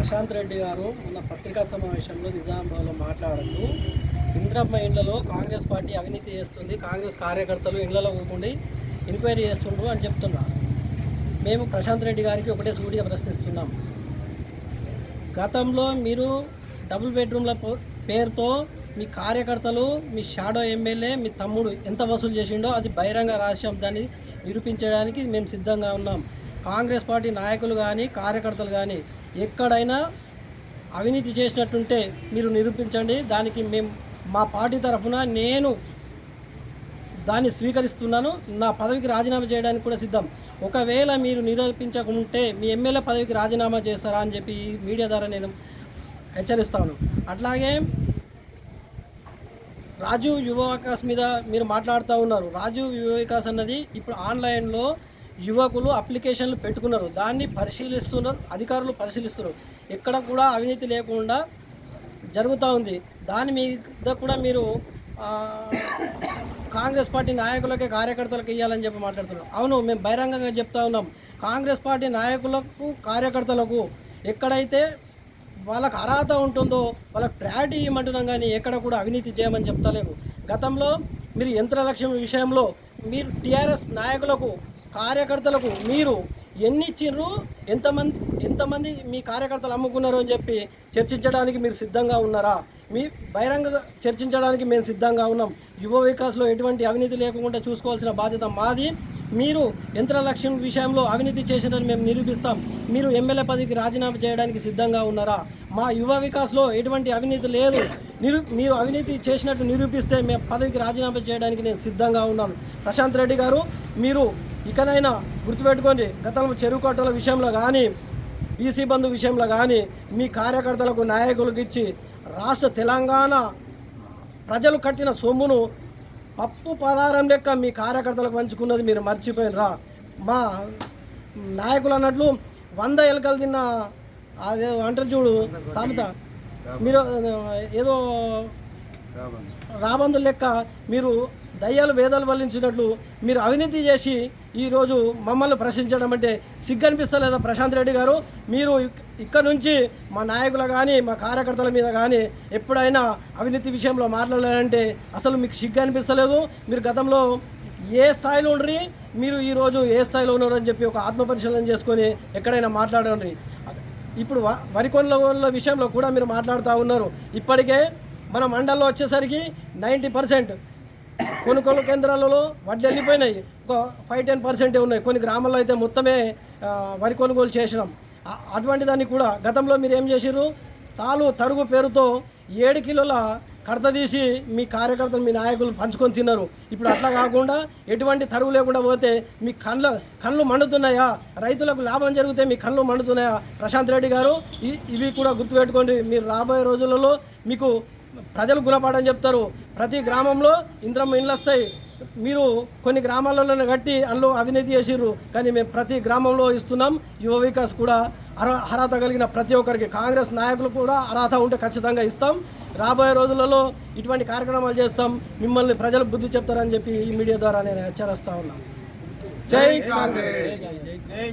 ప్రశాంత్ రెడ్డి గారు మొన్న పత్రికా సమావేశంలో నిజామాబాద్లో మాట్లాడుతూ ఇంద్రమ్మ ఇండ్లలో కాంగ్రెస్ పార్టీ అవినీతి చేస్తుంది కాంగ్రెస్ కార్యకర్తలు ఇళ్ళలో ఊకుండి ఎంక్వైరీ చేస్తుండ్రు అని చెప్తున్నారు. మేము ప్రశాంత్ రెడ్డి గారికి ఒకటే సూటిగా ప్రశ్నిస్తున్నాం. గతంలో మీరు డబుల్ బెడ్రూమ్ల పేరుతో మీ కార్యకర్తలు మీ షాడో ఎమ్మెల్యే మీ తమ్ముడు ఎంత వసూలు చేసిండో అది బహిరంగ రహస్యం దాన్ని నిరూపించడానికి మేము సిద్ధంగా ఉన్నాం. కాంగ్రెస్ పార్టీ నాయకులు కానీ కార్యకర్తలు కానీ ఎక్కడైనా అవినీతి చేసినట్టుంటే మీరు నిరూపించండి. దానికి మేము మా పార్టీ తరఫున నేను దాన్ని స్వీకరిస్తున్నాను. నా పదవికి రాజీనామా చేయడానికి కూడా సిద్ధం. ఒకవేళ మీరు నిరూపించకుంటే మీ ఎమ్మెల్యే పదవికి రాజీనామా చేస్తారా అని చెప్పి మీడియా ద్వారా నేను హెచ్చరిస్తాను. అట్లాగే రాజు యువ వికాస్ మీద మీరు మాట్లాడుతూ ఉన్నారు. రాజు యువ వికాస్ అన్నది ఇప్పుడు ఆన్లైన్లో యువకులు అప్లికేషన్లు పెట్టుకున్నారు. దాన్ని పరిశీలిస్తున్నారు అధికారులు పరిశీలిస్తున్నారు. ఎక్కడ కూడా అవినీతి లేకుండా జరుగుతూ ఉంది. దాని మీద కూడా మీరు కాంగ్రెస్ పార్టీ నాయకులకే కార్యకర్తలకు ఇవ్వాలని చెప్పి మాట్లాడుతున్నారు. అవును మేము బహిరంగంగా చెప్తా ఉన్నాం. కాంగ్రెస్ పార్టీ నాయకులకు కార్యకర్తలకు ఎక్కడైతే వాళ్ళకు అర్హత ఉంటుందో వాళ్ళకి ప్రయారిటీ ఇవ్వమంటున్నాం కానీ ఎక్కడ కూడా అవినీతి చేయమని చెప్తలేము. గతంలో మీరు యంత్రలక్ష్యం విషయంలో మీరు టీఆర్ఎస్ నాయకులకు కార్యకర్తలకు మీరు ఎన్ని ఇచ్చిర్రు? ఎంతమంది ఎంతమంది మీ కార్యకర్తలు అమ్ముకున్నారు అని చెప్పి చర్చించడానికి మీరు సిద్ధంగా ఉన్నారా? మీ బహిరంగ చర్చించడానికి మేము సిద్ధంగా ఉన్నాం. యువ వికాస్లో ఎటువంటి అవినీతి లేకుండా చూసుకోవాల్సిన బాధ్యత మాది. మీరు యంత్ర లక్ష్యం విషయంలో అవినీతి చేసినని మేము నిరూపిస్తాం. మీరు ఎమ్మెల్యే పదవికి రాజీనామా చేయడానికి సిద్ధంగా ఉన్నారా? మా యువ వికాస్లో ఎటువంటి అవినీతి లేదు. నిరు మీరు అవినీతి చేసినట్టు నిరూపిస్తే మేము పదవికి రాజీనామా చేయడానికి నేను సిద్ధంగా ఉన్నాను. ప్రశాంత్ రెడ్డి గారు మీరు ఇకనైనా గుర్తుపెట్టుకోండి గతంలో చెరువు కట్టల విషయంలో కానీ బీసీ బంధు విషయంలో కానీ మీ కార్యకర్తలకు నాయకులకు ఇచ్చి రాష్ట్ర తెలంగాణ ప్రజలు కట్టిన సొమ్మును పప్పు పదారం లెక్క మీ కార్యకర్తలకు పంచుకున్నది మీరు మర్చిపోయినరా? మా నాయకులు అన్నట్లు వంద ఎలకలు తిన్న అదే అంటారు చూడు సామెత. మీరు ఏదో రాబందు లెక్క మీరు దయ్యాలు వేదాలు వల్లించినట్లు మీరు అవినీతి చేసి ఈరోజు మమ్మల్ని ప్రశ్నించడం అంటే సిగ్గు అనిపిస్తలేదా ప్రశాంత్ రెడ్డి గారు? మీరు ఇక్కడ నుంచి మా నాయకుల కానీ మా కార్యకర్తల మీద కానీ ఎప్పుడైనా అవినీతి విషయంలో మాట్లాడాలంటే అసలు మీకు సిగ్గు అనిపిస్తలేదు? మీరు గతంలో ఏ స్థాయిలో ఉండ్రి? మీరు ఈరోజు ఏ స్థాయిలో ఉన్నారు అని చెప్పి ఒక ఆత్మపరిశీలన చేసుకొని ఎక్కడైనా మాట్లాడండి. ఇప్పుడు వ- విషయంలో కూడా మీరు మాట్లాడుతూ ఉన్నారు. ఇప్పటికే మన మండల్లో వచ్చేసరికి నైంటీ పర్సెంట్ కొనుగోలు కేంద్రాలలో వడ్లు వెళ్ళిపోయినాయి ఒక ఫైవ్ టెన్ పర్సెంటే ఉన్నాయి. కొన్ని గ్రామాల్లో అయితే మొత్తమే వరి కొనుగోలు చేసినాం. అటువంటి దాన్ని కూడా గతంలో మీరు ఏం చేశారు తాలు తరుగు పేరుతో ఏడు కిలోల కడత తీసి మీ కార్యకర్తలు మీ నాయకులు పంచుకొని తిన్నారు. ఇప్పుడు అట్లా కాకుండా ఎటువంటి తరుగు లేకుండా పోతే మీ కళ్ళ కళ్ళు మండుతున్నాయా? రైతులకు లాభం జరిగితే మీ కళ్ళు మండుతున్నాయా? ప్రశాంత్ రెడ్డి గారు ఇవి కూడా గుర్తుపెట్టుకోండి. మీరు రాబోయే రోజులలో మీకు ప్రజలు గుణపాఠం చెప్తారు. ప్రతి గ్రామంలో ఇంద్రమ్మ ఇండ్లు వస్తాయి. మీరు కొన్ని గ్రామాలలోనే కట్టి అందులో అవినీతి చేసిర్రు. కానీ మేము ప్రతి గ్రామంలో ఇస్తున్నాం. యువ వికాస్ కూడా అర్హ అర్హత కలిగిన ప్రతి ఒక్కరికి. కాంగ్రెస్ నాయకులు కూడా అర్హత ఉంటే ఖచ్చితంగా ఇస్తాం. రాబోయే రోజులలో ఇటువంటి కార్యక్రమాలు చేస్తాం. మిమ్మల్ని ప్రజలు బుద్ధి చెప్తారని చెప్పి ఈ మీడియా ద్వారా నేను హెచ్చరిస్తా ఉన్నాను. జై కాంగ్రెస్.